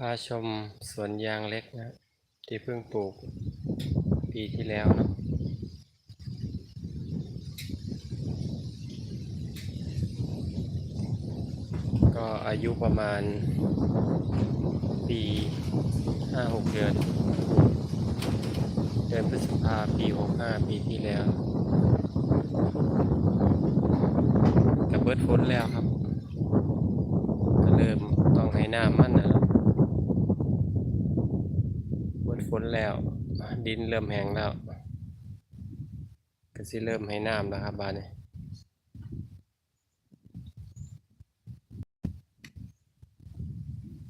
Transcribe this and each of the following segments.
พาชมสวนยางเล็กนะ ที่เพิ่งปลูกปีที่แล้วเนาะก็อายุประมาณ ปีห้าหกเดือน เดือนพฤษภาปีหกห้าปีที่แล้วกับเบิดฝนแล้วครับ ก็เริ่มต้องให้น้ำมันนะเบิดฝน แล้ว ดินเริ่มแห้งแล้วก็สิเริ่มให้น้ำแล้วครับบ้านนี้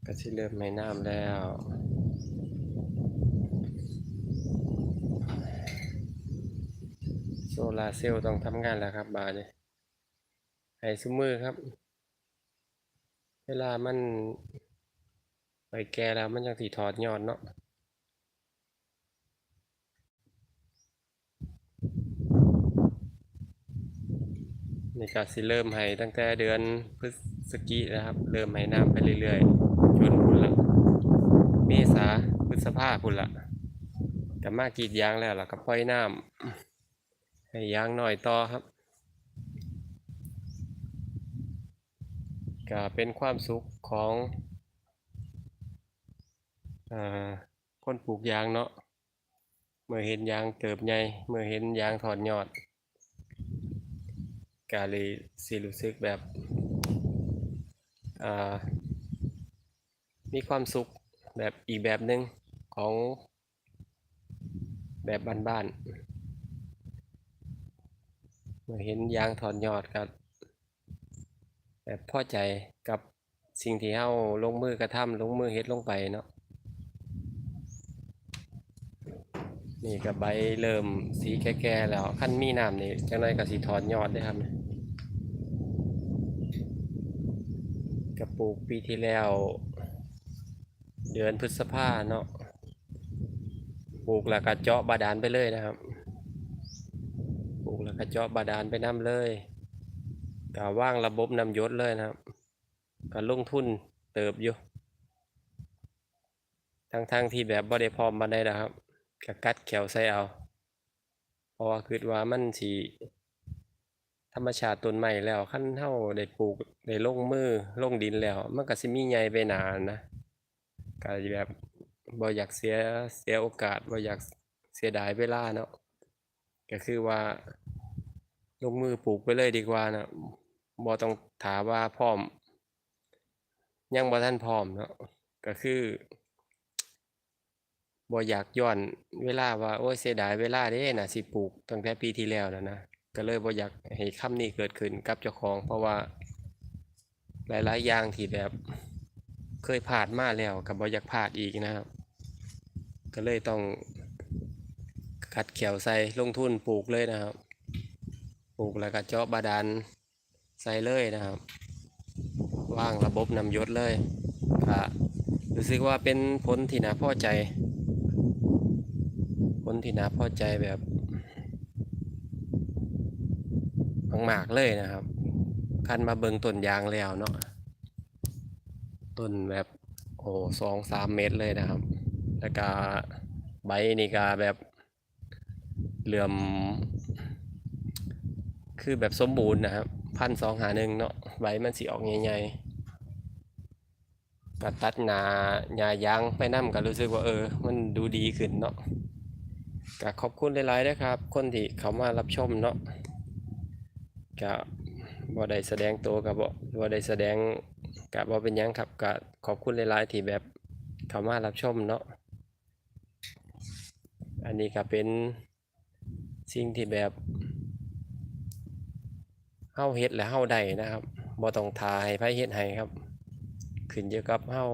ก็สิเริ่มให้น้ำแล้วโซลาเซลล์ต้องทำงานแล้วครับบาดนี้ให้ซุ้มมือครับ เวลามันไปแก่แล้วมันจังสิถอดยอดเนาะ นี่ก็สิเริ่มให้ตั้งแต่เดือนพฤศจินะครับ เริ่มให้น้ำไปเรื่อยๆจนพุ่นละเมษาพฤษภาพุ่นละก็มากรีดยางแล้วล่ะก็ปล่อยน้ำให้ยางหน่อยต่อครับก็เป็นความสุขของอคนปลูกยางเนาะเมื่อเห็นยางเติบใหญ่เมื่อเห็นยางถอดยอด ก็เลยสิรู้สึกแบบมีความสุขแบบอีกแบบหนึ่งของแบบบ้านๆเมื่อเห็นยางถอดยอดก็แบบพอใจกับสิ่งที่เฮาลงมือกระทำลงมือเฮ็ดลงไปเนาะนี่ก็ใบเริ่มสีแก่ๆแล้วคันมีน้ำนี่จังไดก็สิถอนยอดได้ครับ ปลูกปีที่แล้ว เดือนพฤษภาเนาะปลูกแล้วก็เจาะบาดาลไปเลยนะครับปลูกแล้วก็เจาะบาดาลไปน้ำเลยก็ว่างระบบนำยศเลยนะครับก็ลงทุนเติบอยู่ทั้งๆทที่แบบบ่ได้พร้อมมาได้นะครับก็กัดแขวใส่เอาเพราะว่าคิดว่ามันสิ ธรรมชาติต้นไม้แล้วคันเฮาได้ปลูกได้ลงมือลงดินแล้ว มันก็สิมีใหญ่ไปนานนะก็แบบบ่อยากเสียเสียโอกาสบ่อยากเสียดายเวลาเนาะก็คือว่า ลงมือปลูกไปเลยดีกว่านะบ่ต้องถามว่าพร้อม ยังบ่ทันพร้อมเนาะก็คือบ่อยากย้อนเวลาว่าโอ้ยเสียดายเวลาเด้นะสิปลูกตั้งแต่ปีที่แล้วน่ะนะ ก็เลยบ่อยากให้คำนี้เกิดขึ้นกับเจ้าของ เพราะว่า หลายๆอย่างที่แบบ เคยผ่านมาแล้วก็บ่อยากพลาดอีกนะครับ ก็เลยต้องขัดเขียวใส่ลงทุนปลูกเลยนะครับ ปลูกแล้วก็เจาะบาดาลใส่เลยนะครับว่างระบบนำยศเลยก็รู้สึกว่าเป็นผลที่น่าพอใจ ผลที่น่าพอใจแบบ มากๆเลยนะครับ คันมาเบิงต้นยางแล้วเนาะต้นแบบโอ้สองสามเมตรเลยนะครับ แล้วก็ใบนี่ก็แบบเหลื่อม คือแบบสมบูรณ์นะครับพันสองหาหนึ่งเนาะใบมันสีออกใหญ่ๆก็ตัดหนาหญ้ายางไปนํก็รู้สึกว่าเออ มันดูดีขึ้นเนาะก็ขอบคุณหลายๆนะครับ คนที่เขามารับชมเนาะ ก็บ่ได้แสดงตัวกับบ่บ่ได้แสดงกับบ่เป็นยังครับก็ขอบคุณหลายๆที่แบบเขามารับชมเนาะอันนี้ก็เป็นสิ่งที่แบบเฮาเฮ็ดแล้วเฮาได้นะครับบ่ต้องทาให้ไผเฮ็ดให้ครับ ขึ้นอยู่กับเฮา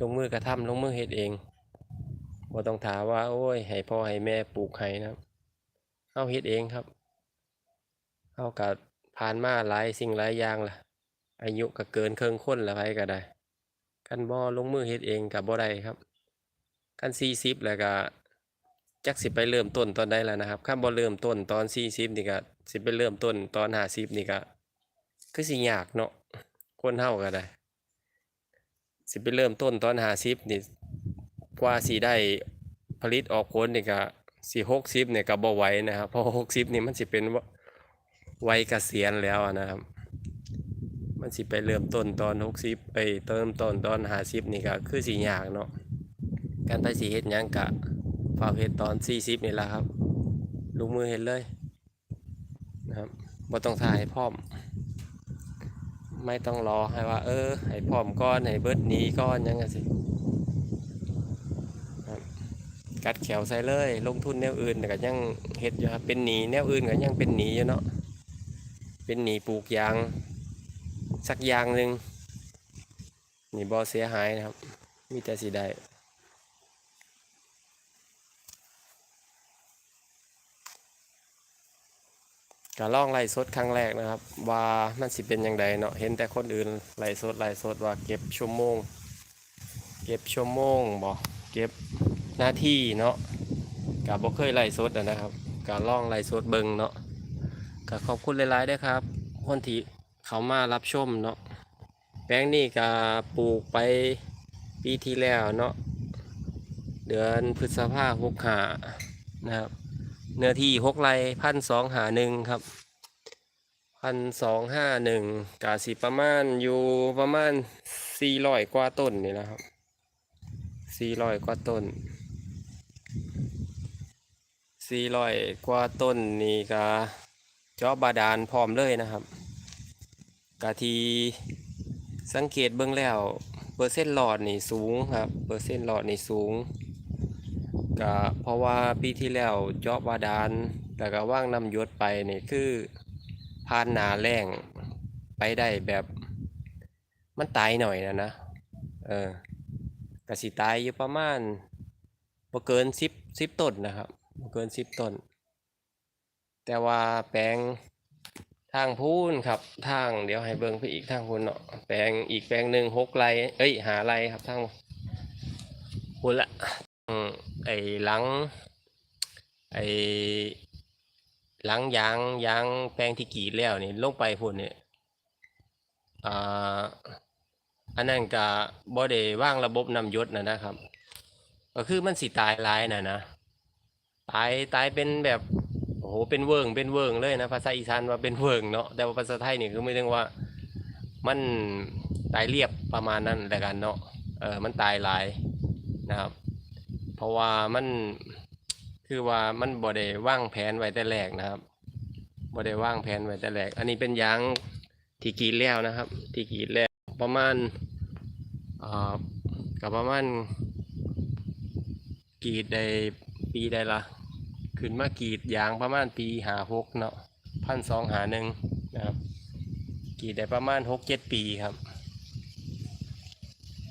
ลงมือกระทำลงมือเฮ็ดเองบ่ต้องถาว่าโอ้ยให้พ่อให้แม่ปลูกให้นะครับเฮาเฮ็ดเองครับ เฮาก็ผ่านมาหลายสิ่งหลายอย่างล่ะ อายุก็เกินเครึ่งคนล้วไผก็ได้คันบ่ลงมือเฮ็ดเองก็บ่ได้ครับคัน40แล้วก็จักสิไปเริ่มต้นตอนใดแล้วนะครับคันบ่เริ่มต้นตอน40นี่ก็สิไปเริ่มต้นตอน50นี่ก็คือสิยากเนาะคนเฮาก็ได้ สิไปเริ่มต้นตอนหาซิปนี่กว่าสีได้ผลิตออกผลนี่ก็สี่หกซิปเนี่ยก็บ่ไหวนะครับเพราะหกซิปนี่มันสิเป็นว่า วัยเกษียณแล้วอะนะครับ มันสิไปเริ่มต้นตอนหกซิปไปเติมต้นตอนห้าซิปนี่ก็คือสียากเนาะการไปสีเฮ็ดยังกะฝากเฮ็ดตอนสี่ซิปนี่แหละครับลงมือเฮ็ดเลยนะครับบ่ต้องถ่ายพร้อม ไม่ต้องรอให้ว่า เออ ให้พร้อมก้อนให้เบิดหนี้ก้อนยังไงสิครับกัดแขวใส่เลย ลงทุนแนวอื่นก็ยังเฮ็ดอยู่ครับเป็นหนีแนวอื่นก็ยังเป็นหนีอยู่เนาะ เป็นหนีปลูกยาง สักอย่างหนึ่งหนีบ่เสียหายนะครับ มีแต่สิได้ก็ล่องไล่สดครั้งแรกนะครับ ว่ามันสิเป็นยังไงเนาะเห็นแต่คนอื่นไล่สดไล่สดว่าเก็บชั่วโมง เก็บชั่วโมงบ่เก็บหน้าที่เนาะก็บ่เคยไล่สดนะครับก็ลองไล่สดเบิงเนาะ ก็ขอบคุณหลายๆด้วยครับคนที่เขามารับชมเนาะแปลงนี้ก็ปลูกไปปีที่แล้วเนาะเดือนพฤษภาหกหานะครับเนื้อที่หกไร่พันสองหาหนึ่งครับพันสองห้าหนึ่งกาสิประมาณอยู่ประมาณสี่ร้อยกว่าต้นนี่นะครับสี่ร้อยกว่าต้นสี่ร้อยกว่าต้นนี่กา เจาะบาดาลพร้อมเลยนะครับกะทีสังเกตเบื้องแล้วเปอร์เซ็นต์หลอดนี่สูงครับเปอร์เซ็นต์หลอดนี่สูงก็เพราะว่าปีที่แล้วเจาะบาดาลแต่ก็ว่างนำยศไปนี่คือผ่านนาแรงไปได้แบบมันตายหน่อยนะนะเออกสิตายอยู่ประมาณบ่เกินสิบสิบต้นนะครับบ่เกินสิบต้น แต่ว่าแปลงทางพูนครับทางเดี๋ยวให้เบิ่งไปอีกทางพูนเนาะแปลงอีกแปลงหนึ่งหกไรเอ้ยหาไรครับทางพูนละไอ้หลังไอ้หลังยางยางแปลงที่กีดแล้วนี่ลงไปพุ่นเนี่ยอ่าอันนั้นก็บ่ได้วางระบบนำยศนะนะครับ ก็คือมันสิตายหลายน่ะนะตายตายเป็นแบบ โอ้โหเป็นเวิงเป็นเวิงเลยนะภาษาอีสานว่าเป็นเวิงเนาะแต่ว่าภาษาไทยนี่คือไม่ถึงว่า มันตายเรียบประมาณนั้นแหละกันเนาะเออมันตายหลายนะครับ เพราะว่ามันคือว่ามันบ่ได้ว่างแผนไว้แต่แรกนะครับบ่ได้ว่างแผนไว้แต่แรก อันนี้เป็นยางที่กีดแล้วนะครับ ที่กีดแล้วประมาณอ่ากับประมาณกีดได้ปีได้ละ ขึ้นมากรีดยางประมาณปีหาหกเนาะพันสองหาหนึ่งนะครับกรีดได้ประมาณหกเจ็ดปีครับ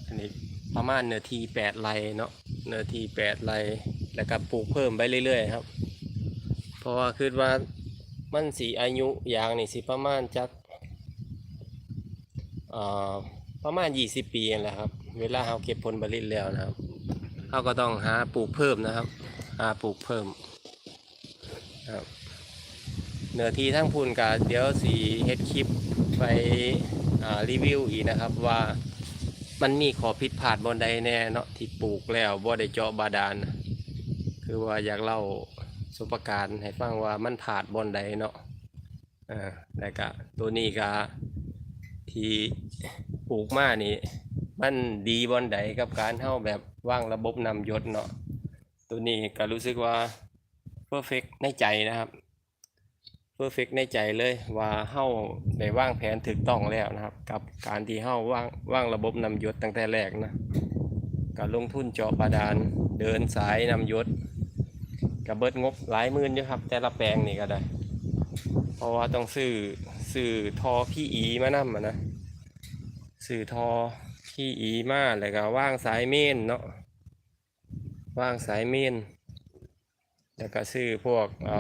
อันนี้ประมาณเนื้อทีแปดไร่เนาะเนื้อทีแปดไร่แล้วก็ปลูกเพิ่มไปเรื่อยๆครับ เพราะว่าคือว่ามันสีอายุยางนี่สิประมาณจักเอ่อประมาณยี่สิบปีนั่นแหละครับ เวลาเราเก็บผลผลิตแล้วนะครับเราก็ต้องหาปลูกเพิ่มนะครับ หาปลูกเพิ่ม ครับเนื้อที่ทั้งพูนกาเดี๋ยวสีเฮ็ดคลิปไปรีวิวอีกนะครับว่ามันมีขอผิดพลาดบนใดแน่เนาะที่ปลูกแล้วบ่ได้เจาะบาดาลคือว่าอยากเล่าสุปการให้ฟังว่ามันผาดบนใดเนาะอ่าแล้วก็ตัวนี้ก็ที่ปลูกมานี่ มันดีบนใดกับการเฮาแบบว่างระบบนำยศเนาะตัวนี้ก็รู้สึกว่า เพอร์เฟกในใจนะครับเพอร์เฟกในใจเลยว่าเฮาได้วางแผนถูกต้องแล้วนะครับ กับการที่เฮาว่างว่างระบบนำยศตั้งแต่แรกนะการลงทุนเจาะบาดาลเดินสายนำยศกับเบิดงบหลายหมื่นอยู่ครับแต่ละแปลงนี่ก็ได้ เพราะว่าต้องซื้อซื้อทอพี่อีมานำอะนะซื้อทอพี่อีมาแล้วก็ว่างสายเมนเนาะว่างสายเมน แล้วก็ซื้อพวกอ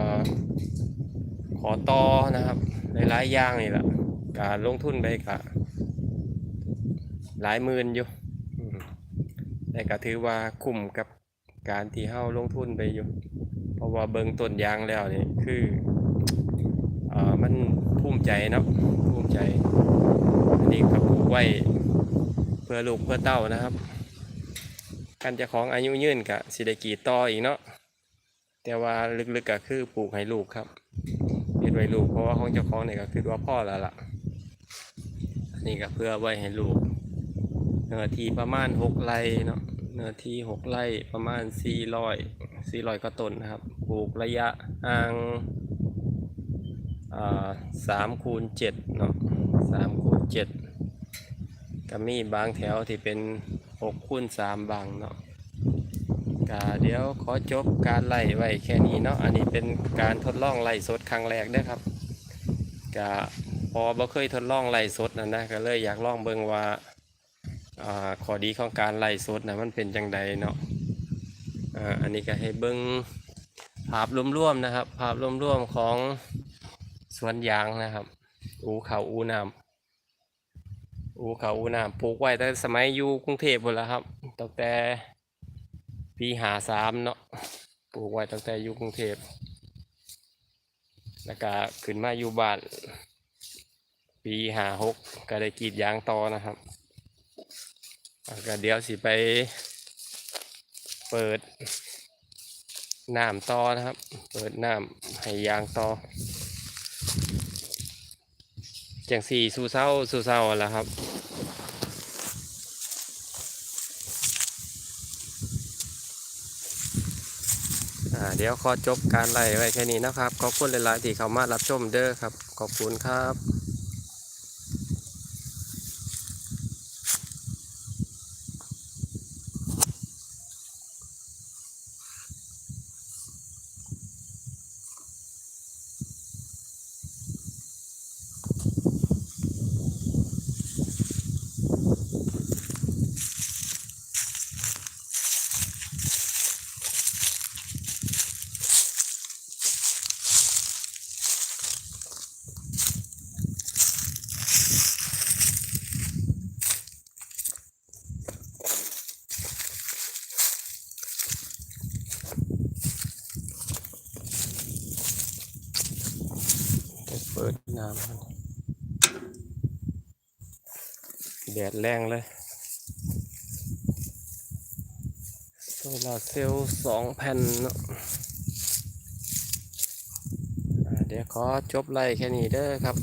ขอตอนะครับหลายๆอย่างนี่แหละการลงทุนไปกะหลายหมื่นอยู่แต่ก็ถือว่าคุ้มกับการที่เฮาลงทุนไปอยู่ เพราะว่าเบิงต้นยางแล้วนี่คืออมันภูมิใจนะภูมิใจ อันนี้ก็ปลูกไว้พื่อลูกเพื่อเต้านะครับการจะของอายุยืนกะสิได้กรีดต่ออีกเนาะ แต่ว่าลึกๆก็คือปลูกให้ลูกครับเฮ็ดไว้ลูกเพราะว่าของเจ้าของเนี่ยก็คือว่าพ่อแล้วล่ะอันนี้ก็เพื่อไว้ให้ลูกเนื้อที่ประมาณหกไร่เนาะเนื้อที่หกไร่ประมาณสี่ร้อยสี่ร้อยกว่าต้นนะครับปลูกระยะห่างอ่าสามคูณเจ็ดเนาะสามคูณเจ็ดก็มีบางแถวที่เป็น6คูณ3บางเนาะ กาเดี๋ยวขอจบการไล่ไว้แค่นี้เนาะ อันนี้เป็นการทดลองไล่สดครั้งแรกเด้อครับกะพอบ่เคยทดลองไล่สดนะนะก็เลยอยากลองเบิ่งว่าข้อดีของการไล่สดนะมันเป็นจังใดเนาะอันนี้ก็ให้เบิ่งภาพรวมๆนะครับ ภาพรวมๆของสวนยางนะครับ อูเขาอูน้ำอูเขาอูน้ำปลูกไว้ตั้งแต่สมัยอยู่กรุงเทพหมดแล้วครับตั้งแต่ ปีหาสามเนาะปลูกไว้ตั้งแต่อยู่กรุงเทพแล้วก็ขึ้นมาอยู่บ้าน ปีหาหกก็ได้กรีดยางต่อนะครับก็เดี๋ยวสิไปเปิดน้ำต่อนะครับ เปิดน้ำให้ยางต่อจังสี่สู่เศร้าสู่เศร้าแล้วครับ เดี๋ยวขอจบการไล่ไว้แค่นี้นะครับ ขอบคุณหลาย ๆ ที่เข้ามารับชมเด้อครับ ขอบคุณครับ น้ำแดดแรงเลยโซลาเซลล์สองแผ่นเนาะเดี๋ยวขอจบไล่แค่นี้เด้อครับ